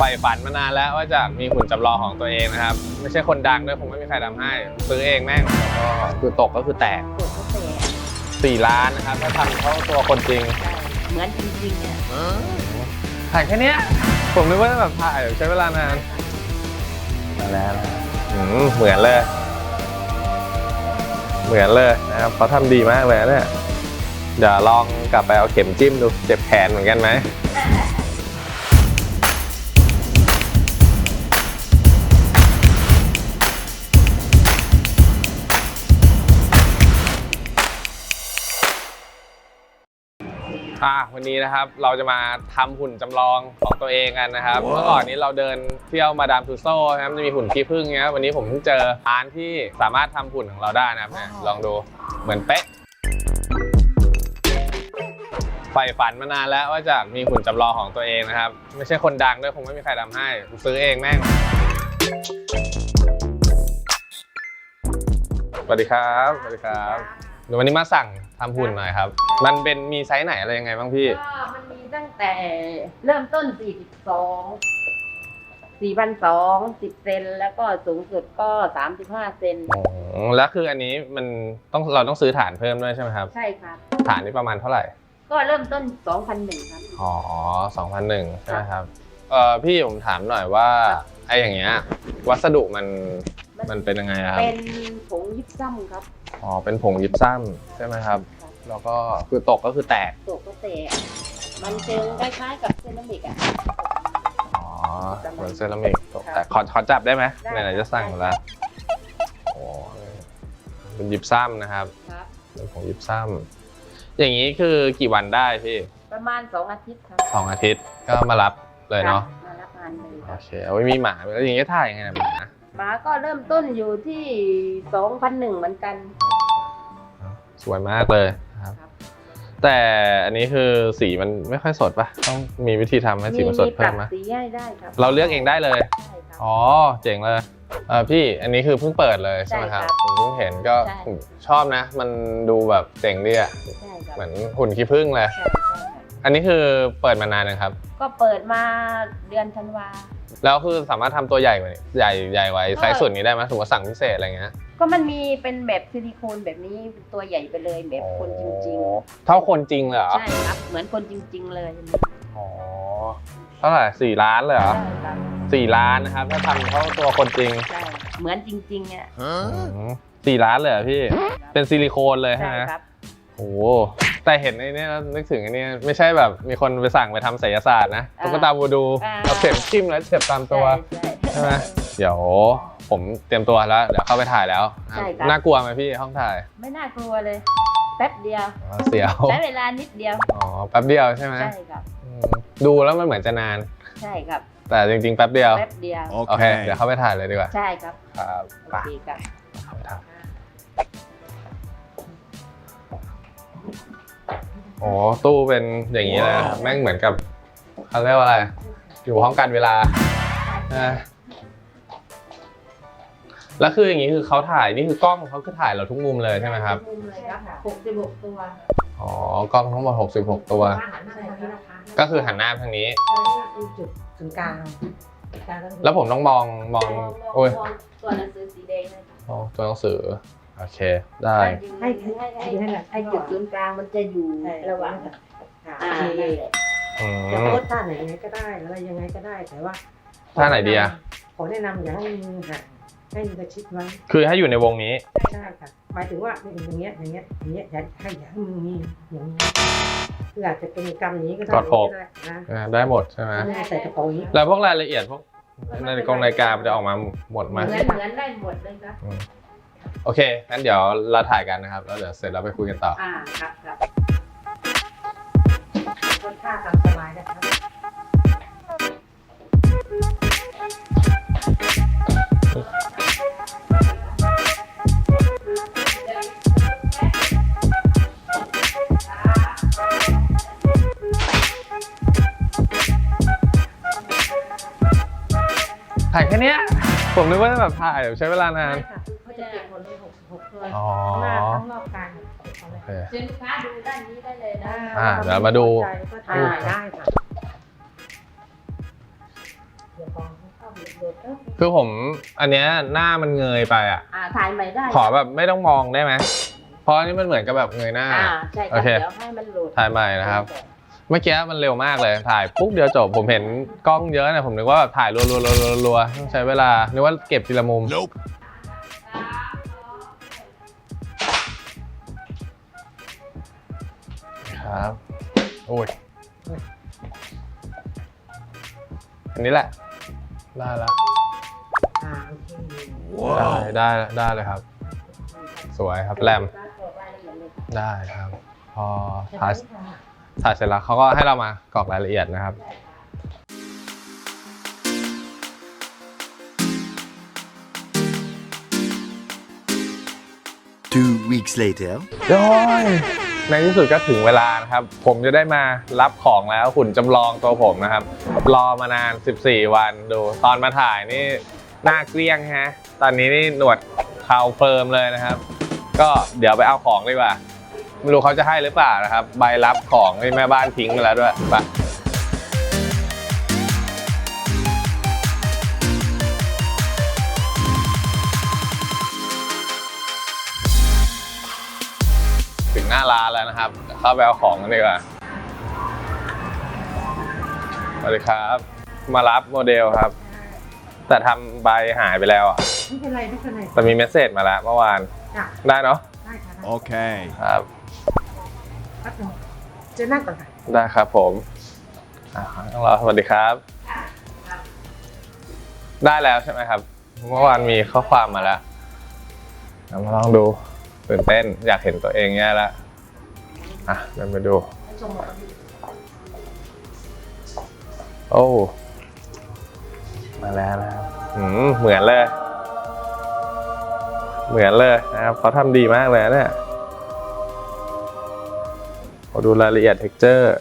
ใฝ่ฝันมานานแล้วว่าจะมีหุ่นจำลองของตัวเองนะครับ ไม่ใช่คนดังด้วยคงไม่มีใครทำให้ ซื้อเองแม่งแล้วก็คือตกก็คือแตกปวดก็แตก4ล้านนะครับถ้าทำเข้าตัวคนจริงใช่เหมือนจริงๆเนี่ยถ่ายแค่เนี้ยผมนึกว่าแบบถ่ายใช้เวลานานมาแล้วนะครับอืมเหมือนเลย เหมือนเลยนะครับเขาทำดีมากเลยนะเนี่ยเดี๋ยวลองกลับไปเอาเข็มจิ้มดูเจ็บแขนเหมือนกันไหม อะวันนี้นะครับเราจะมาทำหุ่นจำลองของตัวเองกันนะครับ เมื่อก่อนนี้เราเดินเที่ยวมาดามทูโซ่นะครับจะมีหุ่นขี้ผึ้งเงี้ยวันนี้ผมเพิ่งเจอร้านที่สามารถทำหุ่นของเราได้นะครับเนี่ยลองดูเหมือนเป๊ะใฝ่ฝันมานานแล้วว่าจะมีหุ่นจำลองของตัวเองนะครับ ไม่ใช่คนดังด้วยคงไม่มีใครทำให้กูซื้อเองแม่งสวัสดีครับสวัสดีครับ เดี๋ยววันนี้มาสั่งทำหุ่นหน่อยครับ มันเป็นมีไซส์ไหนอะไรยังไงบ้างพี่ ก็มันมีตั้งแต่เริ่มต้น 42 4,200 10 เซน แล้วก็สูงสุดก็ 35 เซน อ๋อ แล้วคืออันนี้มันต้องเราต้องซื้อฐานเพิ่มด้วยใช่ไหมครับ ใช่ครับ ฐานนี่ประมาณเท่าไหร่ ก็เริ่มต้น 2,001ครับ อ๋อสองพันหนึ่งใช่ไหมครับ เอ่อพี่ผมถามหน่อยว่าครับไอ้อย่างเงี้ยวัสดุมัน มันเป็นยังไงครับ เป็นผงยิบซ้ำครับอ๋อ เป็นผงยิปซัมใช่ไหมครับครับ แล้วก็คือตกก็คือแตก ตกก็แตกมันเชิงคล้ายๆกับเซรามิกอะ อ๋อ เหมือนเซรามิกตกครับแตกขอขอจับได้ไหมได้ไหนๆจะสั่งได้แล้วโอ้เป็นยิปซัมนะครับครับเป็นผงยิปซัมอย่างนี้คือกี่วันได้พี่ ประมาณ2อาทิตย์ครับสองอาทิตย์ก็มารับเลยเนาะ มารับงานเลยคโอรับเคเอาไว้มีหมาแล้วอย่างเงี้ยถ่ายยังไงนะหมา หมาก็เริ่มต้นอยู่ที่2,001เหมือนกัน สวยมากเลยครับครับ แต่อันนี้คือสีมันไม่ค่อยสดปะต้องมีวิธีทำให้สีมันสดปเพิ่รัมบไหมสีให้ได้ครับเราเลือกเองได้เลย ใช่ครับ อ๋อ เจ๋งเลยเออพี่อันนี้คือเพิ่งเปิดเลยใช่ไหมครับใช่ครับผมเพิ่งเห็นก็ใช่ ชอบนะ มันดูแบบเจ๋งดีอะใช่ครับเหมือนหุ่นขี้ผึ้งเลย ใช่ใช่ครับอันนี้คือเปิดมานานนะครับ ก็เปิดมาเดือนธันวา แล้วคือสามารถทำตัวใหญ่กว่านี้ใหญ่ใหญ่ไว้ก็ไซส์สุดนี้ได้ไหมถือว่าสั่งพิเศษอะไรเงี้ยก็มันมีเป็นแบบซิลิโคนแบบนี้เป็นตัวใหญ่ไปเลยแบบคนจริง อ๋อเท่าคนจริงเลยเหรๆ อใช่ครับ เหมือนคนจริง ๆ เลยอ๋อเท่าไหร่สี่ล้านเลยเหรอใช่ครับสี่ล้านนะครับถ้าทำเท่าตัวคนจริงใช่เหมือนจริงๆเนี่ยอืมสี่ล้านเลยเหรอพี่เป็นซิลิโคนเลยใช่ใช่ไหมครับ โอ้โห แต่เห็นไอ้เนี่ยแล้วนึกถึงไอ้เนี่ยไม่ใช่แบบมีคนไปสั่งไปทำศิลศาสตร์นะอ่าตุ๊กตาบูดูอ่า เอาเข็มจิ้มแล้วเจ็บตามตัวใช่ ใช่ไหมเดี๋ยวผมเตรียมตัวแล้ว เดี๋ยวเข้าไปถ่ายแล้วนะครับใช่ครับ น่ากลัวไหมพี่ห้องถ่ายไม่น่ากลัวเลย แป๊บเดียว อ๋อเสียวใช้เวลานิดเดียว อ๋อแป๊บเดียวใช่ไหมใช่ครับ อืมดูแล้วมันเหมือนจะนาน ใช่ครับ แต่จริงๆแป๊บเดียวแป๊บเดียว โอเค เดี๋ยวเข้าไปถ่ายเลยดีกว่าใช่ครับ ครับโอไป เคครับ โอ้ตู้เป็นอย่างนี้เลยแม่งเหมือนกับเขาเรียกว่าอะไร อยู่ห้องการเวลาอ่าแล้วคืออย่างนี้คือเขาถ่ายนี่คือกล้องเขาคือถ่ายเราทุกมุมเลยใช่ไหมครับมุมเลยครับหกสิบหกตัวอ๋อกล้องทั้งหมด66 ตัวใช่ครับก็คือหันหน้าไปทางนี้คือจุดศูนย์กลางกลางก็คือแล้วผมต้องมองมองมองโอ้ยมองตัวหนังสือสีแดงเลยครับมองตัวหนังสือ โอเค ได้ ให้ให้ให้ให้ให้จุดศูนย์กลางมันจะอยู่ระหว่างค่ะอ่านั่นแหละอืจะมโพสท่าไหนยังไงก็ได้อะไรยังไงก็ได้แต่ว่าท่าไหนดีอะขอแนะนำอย่าให้มือห่างให้มือกระชิดไว้คือให้อยู่ในวงนี้ ใช่ค่ะหมายถึงว่าอย่างเงี้ยอย่างเงี้ยอย่างเงี้ยอย่าให้อย่าให้มือมีอย่างนี้คืออาจจะเป็นกรรมอย่างนี้ก็ได้กอดอกก็ได้นะอ่าได้หมดใช่ไหมมือใส่กระเป๋าอย่างนี้แล้วพวกรายละเอียดพวกในกองรายการมันจะออกมาหมดเหมามือนเหมือนได้หมดเลยครับอืม โอเคงั้นเดี๋ยวเราถ่ายกันนะครับ แล้วเดี๋ยวเสร็จแล้วไปคุยกันต่อ อ่าครับครับคนท่าตามสบายนะครับถ่ายแค่เนี้ยผมนึกว่าแบบถ่ายใช้เวลานาน ใช่ค่ะ เขาจะเก็บหมดเลยหกสิบหกตัวอ๋อหน้าทั้งรอบกลางเอาเลโอยเค เชิญลูกค้าดูด้านนี้ได้เลยนะ อ่าเดี๋ยวมาดู ก็ถ่ายได้ค่ะเดี๋ยวก่อนเข้าไปโดดเถอะคือผมอันเนี้ยหน้ามันเงยไปอะ อ่าถ่ายใหม่ได้ขอแบบไม่ต้องมองได้ไหมเพราะอันนี้มันเหมือนกับแบบเงยหน้า อ่าใช่คโอรับเค เดี๋ยวให้มันโหลดถ่ายใหม่นะครับ เมื่อกี้มันเร็วมากเลย ถ่ายปุ๊บเดียวจบ ผมเห็นกล้องเยอะนะผมนึกว่าแบบถ่ายรัวๆๆๆๆต้องใช้เวลา นึกว่าเก็บทีละมุม Nope. ครับ โอ้ย อันนี้แหละ ได้แล้วอ่าโอเคได้ได้ได้เลยครับ สวยครับแรมรายละเอียดเลยได้ครับ พอใช่ถ่ายไหมคะถ่ายเสร็จแล้วเขาก็ให้เรามากรอกรายละเอียดนะครับ Two weeks later. โอ้ย ในที่สุดก็ถึงเวลานะครับ ผมจะได้มารับของแล้วหุ่นจำลองตัวผมนะครับ รอมานาน 14 วันดู ตอนมาถ่ายนี่หน้าเกลี้ยงฮะ ตอนนี้นี่หนวดเคราเฟิร์มเลยนะครับ ก็เดี๋ยวไปเอาของดีกว่า ไม่รู้เขาจะให้หรือเปล่านะครับ ใบรับของที่แม่บ้านทิ้งไปแล้วด้วยไป ถึงหน้าร้านแล้วนะครับเดี๋ยวเข้าไปเอาของกันดีกว่าสวัสดีครับ มารับโมเดลครับ แต่ทำใบหายไปแล้วอะ ไม่เป็นไรไม่เป็นไรแต่มีเมสเซจมาแล้วเมื่อวาน จ้ะได้เนาะได้ค่ะได้ Okay. ครับ แป๊บนึงเจะนั่งก่อนค่ะได้ครับผมอ่าต้องรอสวัสดีครับ ได้แล้วใช่ไหมครับ เมื่อวานมีข้อความมาแล้วเอามาลองดู ตื่นเต้นอยากเห็นตัวเองแย่แล้วอะเดินไปดู โอ้มาแล้วนะครับอืมเหมือนเลย เหมือนเลยนะครับเขาทำดีมากเลยนะเนี่ยขอดูรายละเอียดเท็กเจอร์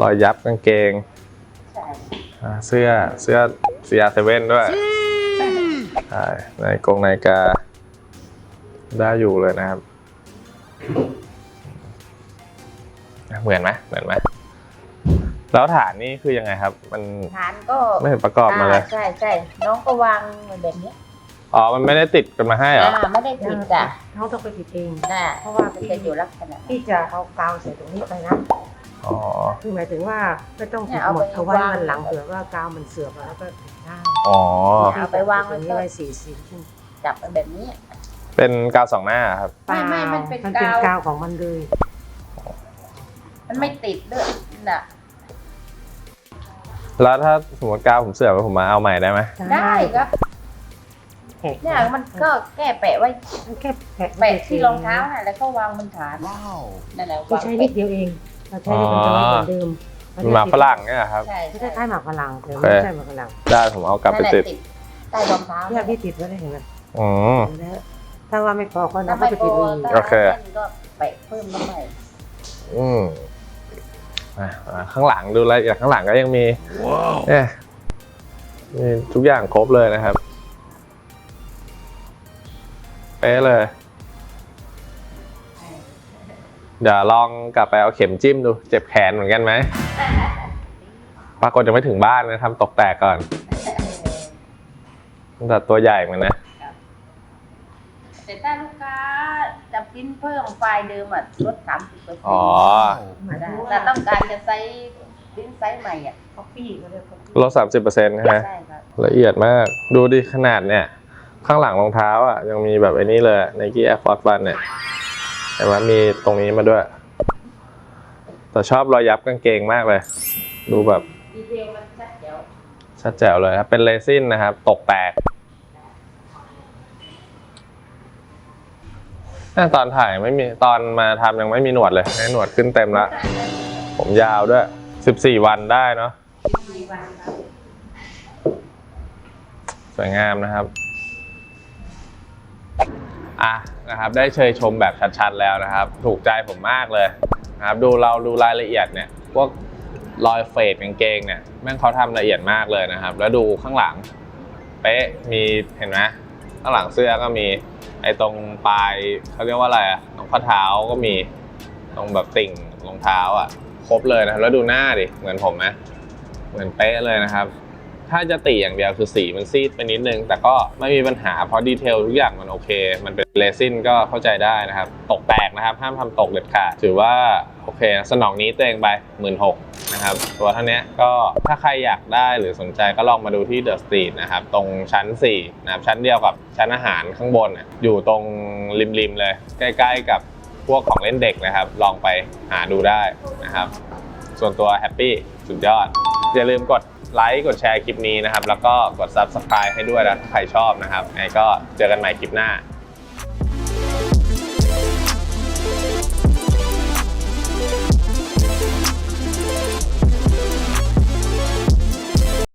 รอยยับกางเกงใช่อ่าเสื้อเสื้อ CR7 ด้วยใช่ในกรงนาฬิกา ได้อยู่เลยนะครับ เหมือนไหมเหมือนไหมแล้วฐานนี่คือยังไงครับ มันฐานก็ไม่เห็นประกอบมาเลยใช่ใช่น้องก็วางแบบนี้อ๋อ มันไม่ได้ติดกันมาให้เหรออ่าไม่ได้ติดอะเขาต้องไปติดเองน่ะเพราะว่ามันจะอยู่ลักษณะพี่จะเอากาวใส่ตรงนี้ไปนะอ๋อคือหมายถึงว่าไม่ต้องติดหมดเอาไว้วันหลังเผื่อว่ากาวมันเสื่อมแล้วก็ติดได้อ๋อเอาไปวางตไว้รงนี้ก็ไว้สี่สิบจับไปแบบนี้ เป็นกาวสองหน้าครับ ไม่ไม่มันเป็นมันเป็นกาว กาวของมันเลยมันไม่ติดด้วยน่ะ แล้วถ้าสมมติกาวผมเสื่อมผมมาเอาใหม่ได้ไหมได้ครับแกะเนี่ยมันก็แก้แปะไว้มันแค่แปะแปะที่รองเท้าน่ะแล้วก็วางบนฐาน Wow. นั่นแหละคือวางใช้นิดเดียวเองเราใช้ได้มันจะไม่เหมือนเดิมมันหมากฝรั่งเนี่ยครับ ใช่ไม่ใช่ใช่คล้ายหมากฝรั่งแต่โอไม่เคใช่หมากฝรั่งได้ผมเอากลับไปนั่นแหละติด ใต้รองเท้าเนี่ยพี่ติดไว้ได้เห็นไหมอืมแล้ว ถ้าว่าไม่พอก็น้ถ้าองก็ไม่จะพติดอเองถ้าโอเคแน่นก็แปะเพิ่มลงไปอืมอะอะข้างหลังดูรายละเอียดข้างหลังก็ยังมี Wow. เนี่ยมีทุกอย่างครบเลยนะครับ เป๊ะเลย เดี๋ยวลองกลับไปเอาเข็มจิ้มดู เจ็บแขนเหมือนกันไหม ปรากฏยังไม่ถึงบ้านนะทำตกแตกก่อนแต่ตัวใหญ่เหมือนนะ แต่ถ้าลูกค้า จะปริ้นเพิ่มไฟล์เดิมอะลดสามสิบเปอร์เซ็นอ๋อ ต์หมายถึงแต่ว่าต้องการจะไซส์ปริ้นไซส์ใหม่อะคอฟฟี่ก็ได้คอฟฟี่ลดสามสิบเปอร์เซ็นต์ใช่ไหมใช่ครับละเอียดมาก ดูดิขนาดเนี่ย ข้างหลังรองเท้าอะ ยังมีแบบไอ้นี่เลย Nike Air Force One เนี่ยแต่ว่ามีตรงนี้มาด้วย แต่ชอบรอยยับกางเกงมากเลย ดูแบบดีเทลมันชัดเจ๋วชัดแจ๋วเลยครับเป็นเรซินนะครับ ตกแตก น่ตอนถ่ายไม่มีตอนมาทำยังไม่มีหนวดเลยให้หนวดขึ้นเต็มละผมยาวด้วย 14 วันได้เนาะสวยงามนะครับอะนะครับได้เชยชมแบบชัดๆแล้วนะครับ ถูกใจผมมากเลยนะครับดูเราดูรายละเอียดเนี่ยพวกรอยเฟดกางเกงเนี่ยแม่งเขาทำละเอียดมากเลยนะครับ แล้วดูข้างหลัง เป๊ะมีเห็นไหม ข้างหลังเสื้อก็มี ไอ้ตรงปลายเขาเรียกว่าอะไรอะตรงข้อเท้าก็มี ตรงแบบติ่งรองเท้าอะครบเลยนะแล้วดูหน้าดิ เหมือนผมไหมเหมือนเป๊ะเลยนะครับ ถ้าจะติอย่างเดียวคือสีมันซีดไปนิดนึง แต่ก็ไม่มีปัญหาเพราะดีเทลทุกอย่างมันโอเค มันเป็นเรซินก็เข้าใจได้นะครับ ตกแตกนะครับ ห้ามทำตกเด็ดขาดถือว่าโอเค สนองนี้ตัวเองไปหมื่นหกนะครับ ตัวเท่านี้ก็ถ้าใครอยากได้หรือสนใจก็ลองมาดูที่เดอะสตรีทนะครับ ตรงชั้น 4 นะครับ ชั้นเดียวกับชั้นอาหารข้างบน อยู่ตรงริมๆเลย ใกล้ๆกับพวกของเล่นเด็กนะครับ ลองไปหาดูได้นะครับ ส่วนตัวแฮปปี้สุดยอด อย่าลืมกด ไลค์กดแชร์คลิปนี้นะครับ แล้วก็กด Subscribe ให้ด้วยนะถ้าใครชอบนะครับไงก็เจอกันใหม่คลิปหน้า